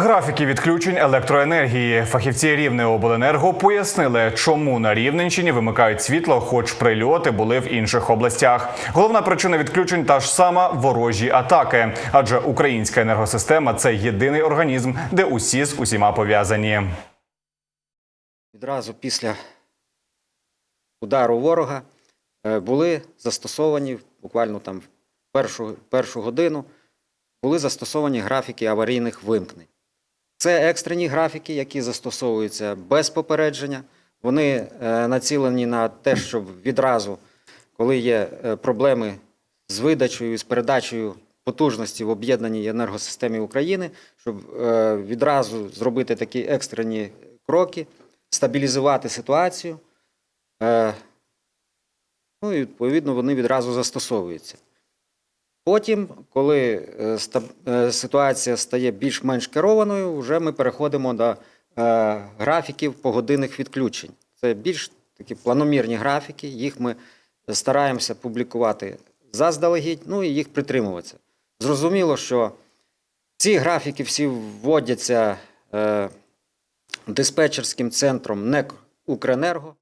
Графіки відключень електроенергії. Фахівці Рівнеобленерго пояснили, чому на Рівненщині вимикають світло, хоч прильоти були в інших областях. Головна причина відключень та ж сама ворожі атаки, адже українська енергосистема це єдиний організм, де усі з усіма пов'язані. Відразу після удару ворога е, були застосовані буквально там першу, першу годину були застосовані графіки аварійних вимкнень. Це екстрені графіки, які застосовуються без попередження. Вони е, націлені на те, щоб відразу, коли є е, проблеми з видачею, з передачею потужності в об'єднаній енергосистемі України, щоб е, відразу зробити такі екстрені кроки, стабілізувати ситуацію. Ну і відповідно вони відразу застосовуються. Потім, коли е, е, ситуація стає більш-менш керованою, вже ми переходимо до е, графіків погодинних відключень. Це більш такі планомірні графіки, їх ми стараємося публікувати заздалегідь, ну і їх притримуватися. Зрозуміло, що ці графіки всі вводяться диспетчерським центром НЕК Укренерго.